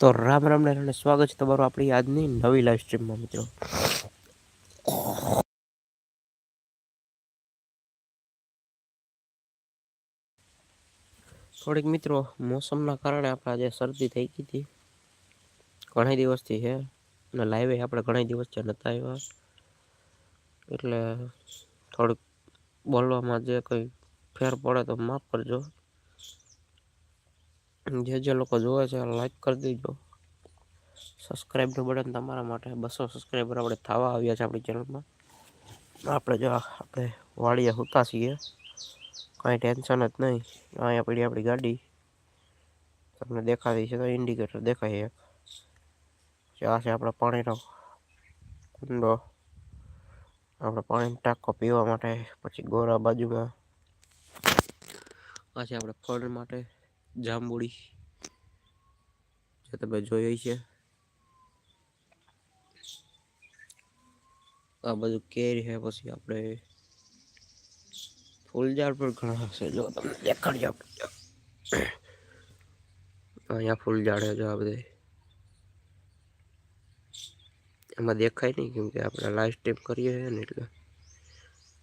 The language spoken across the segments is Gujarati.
તો રામ રામ ને સ્વાગત છે તમારું આપણી આજની નવી લાઈવ સ્ટ્રીમમાં મિત્રો. થોડીક મિત્રો, મોસમના કારણે આપણે આજે શરદી થઈ ગઈ હતી. ઘણા દિવસથી છે, અને લાઈવે આપણે ઘણા દિવસથી નતા આવ્યા. એટલે થોડુંક બોલવામાં જે કંઈ ફેર પડે તો માફ કરજો. જે જે લોકો જોવે છે લાઈક કરી દેજો. સબસ્ક્રાઈબનું બટન તમારા માટે બસો સબસ્ક્રાઈબર આપણે થવા આવ્યા છે આપણી ચેનલમાં આપણે જો આપણે વાળીએ સૂતા છીએ. કાંઈ ટેન્શન જ નહીં. અહીંયા પડી આપણી ગાડી. તમને દેખાતી છે તો ઇન્ડિકેટર દેખાય એક. આ છે આપણો પાણીનો કુંડો. આપણે પાણીનો ટાંકો પીવા માટે, પછી ગોરા બાજુમાં. આ છે આપણે ફળ માટે. જાંબુડી જે તમે જોઈ છે આ બધું કેરી છે પછી આપણે ફૂલઝાડ પણ ઘણા હશે જો તમને દેખાડજો અહીંયા ફૂલઝાડ છે જો આ બધે એમાં દેખાય નહીં કેમ કે આપણે લાઈવ સ્ટ્રીમ કરીએ ને એટલે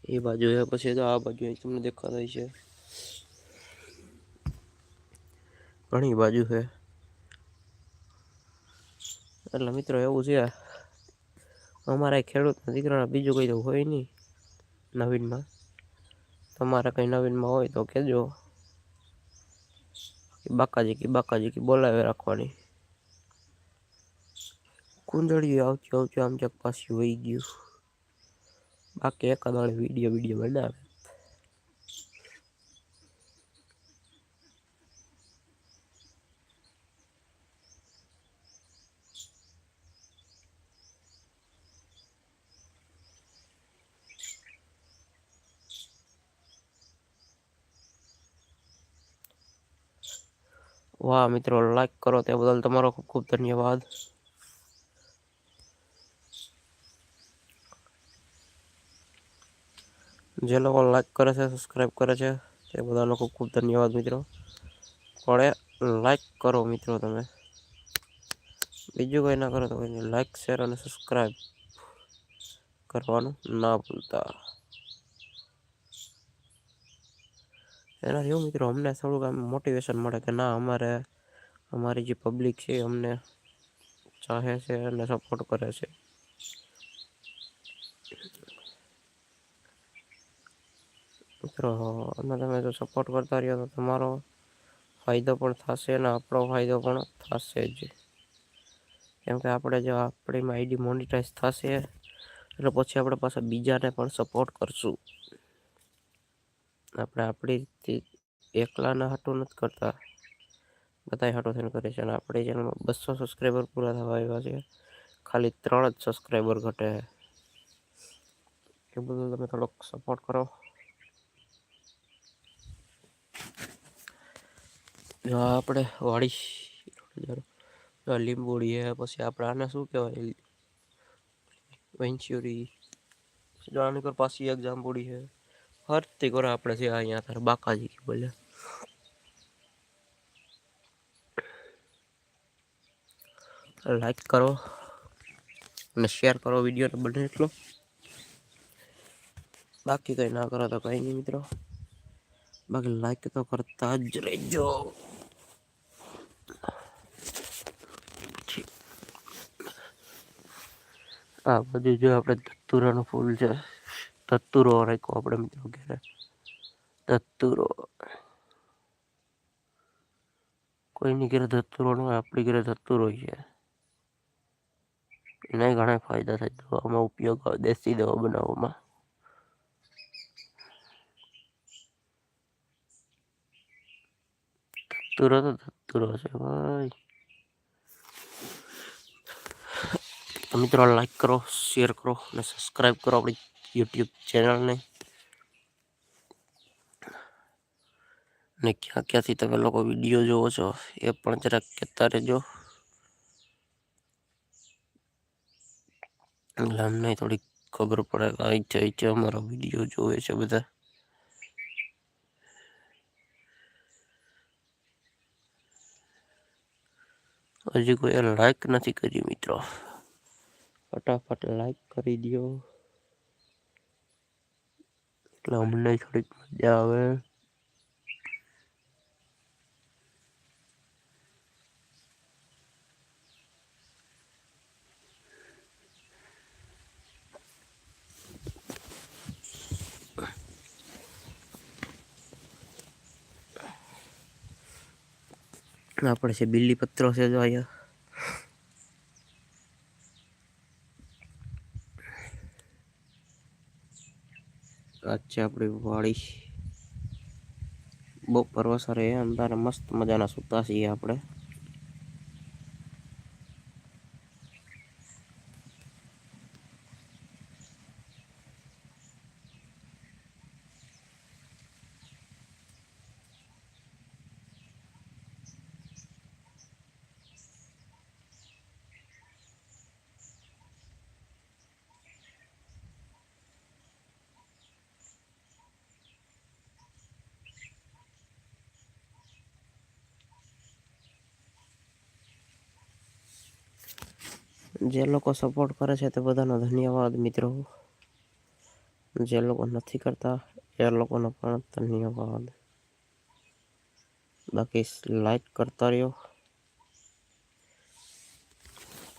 એ બાજુ છે પછી તો આ બાજુ તમને દેખાતા છે ઘણી બાજુ છે. એટલે મિત્રો એવું છે, અમારા ખેડૂતના દીકરાના બીજું કંઈ તો હોય નહીં નવીનમાં. તમારે કંઈ નવીનમાં હોય તો કહેજો. બાકાજી કી બાકાજી કી બોલાવી રાખવાની. કુંદળીઓ આવતી આવતી આમ ચક પાછી વહી ગયું. બાકી એકાદાળે વીડિયો વીડિયો બનાવે. વાહ મિત્રો લાઈક કરો તે બદલ તમારો ખૂબ ખૂબ ધન્યવાદ જે લોકો લાઈક કરે છે સબસ્ક્રાઈબ કરે છે તે બધાનો ખૂબ ખૂબ ધન્યવાદ મિત્રો પણ લાઈક કરો મિત્રો તમે બીજું કંઈ ના કરો તો કંઈ લાઈક શેર અને સબસ્ક્રાઈબ કરવાનું ના ભૂલતા એનાથી એવું મિત્રો અમને થોડુંક આમ મોટિવેશન મળે કે ના, અમારે, અમારી જે પબ્લિક છે અમને ચાહે છે અને સપોર્ટ કરે છે. મિત્રો અને તમે જો સપોર્ટ કરતા રહ્યો તો તમારો ફાયદો પણ થશે અને આપણો ફાયદો પણ થશે જ. કેમ કે આપણે જો આપણી આઈડી મોનિટાઈઝ થશે, એટલે પછી આપણે પાછા બીજાને પણ સપોર્ટ કરશું. આપણે આપણી રીતે એકલાના હાટું નથી કરતા બધા હાટું થઈને કરે છે અને આપણી ચેનલમાં બસો સબસ્ક્રાઈબર પૂરા થવા આવ્યા છે ખાલી ત્રણ જ સબસ્ક્રાઈબર ઘટે એ બધું તમે થોડોક સપોર્ટ કરો આપણે વાડી લીંબોડી હે પછી આપણે આને શું કહેવાય વેન્ચ્યુરી આની પર પાછી એક જાંબુડી છે હરતી કરો આપણે છે અહીંયા તારે બાકાજી બોલે. લાઈક કરો અને શેર કરો વિડીયોને બને એટલો. બાકી કંઈ ના કરો તો કંઈ નહીં મિત્રો. બાકી લાઈક તો કરતા જ રહેજો. આ બધું જો આપણે ધતુરાનું ફૂલ છે. ધતુરો રાખ્યો આપણે મિત્રો ઘરે ધતુરો કોઈની ઘરે ધતુરો ન હોય આપણી ઘરે ધતુરો છે એના ઘણા ફાયદા થાય દવામાં ઉપયોગ દેશી દવા બનાવવામાં ધતુરો તો ધતુરો છે ભાઈ મિત્રો લાઈક કરો શેર કરો અને સબસ્ક્રાઈબ કરો આપણી YouTube ચેનલને ને. ક્યાં ક્યાંથી તમે લોકો વીડિયો જોવો છો, એ પણ જરાક કહેતા રહેજો. એટલે અમને થોડીક ખબર પડે કે અહીંથી અહીંથી અમારો વીડિયો જોવે છે બધા. હજી કોઈ લાઈક નથી કરી મિત્રો. ફટાફટ લાઈક કરી દો એટલે અમને થોડીક મજા આવે. આપણે છે બિલ્લી પત્રો છે જો અહીંયા આજ આપણી વાડી બહુ પરવસરે અંધારે મસ્ત મજાના સૂતા છીએ આપણે. જે લોકો સપોર્ટ કરે છે તે બધાનો ધન્યવાદ મિત્રો જે લોકો નથી કરતા એ લોકોનો પણ ધન્યવાદ બાકી લાઈક કરતા રહ્યો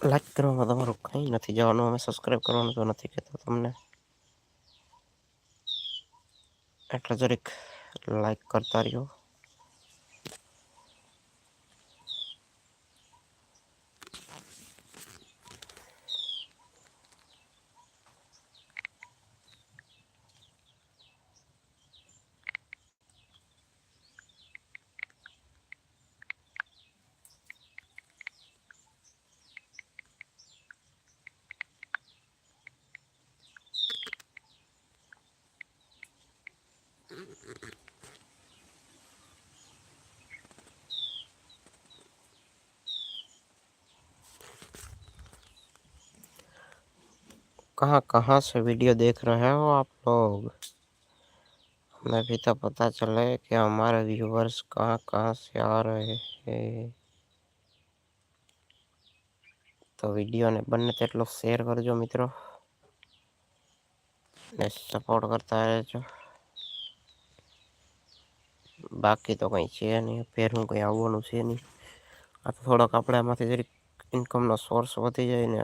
લાઈક કરવામાં તમારું કંઈ નથી જવાનું અમે સબસ્ક્રાઈબ કરવાનું તો નથી કહેતા તમને એટલે જરીક લાઈક કરતા રહ્યો कहाँ कहाँ से वीडियो देख रहे हो आप लोग हमें भी तो पता चले कि हमारे व्यूवर्स कहाँ कहाँ से आ रहे हैं તો વિડીયોને બંને તેટલો શેર કરજો મિત્રો ને સપોર્ટ કરતા રહેજો બાકી તો કંઈ છે નહીં. પહેરવું કંઈ આવવાનું છે નહીં. આ તો થોડોક આપણે આમાંથી જરીક ઇન્કમનો સોર્સ વધી જાય ને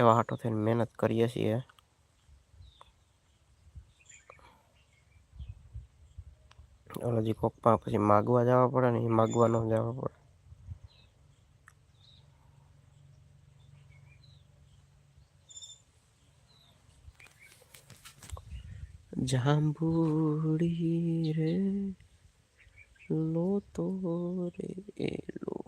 એવા હાટો થઈને મહેનત કરીએ છીએ. હજી કોકમાં પછી માગવા જવા પડે ને એ માગવા ન જવા પડે. জাম্বুড়ি রে লো তো রে লো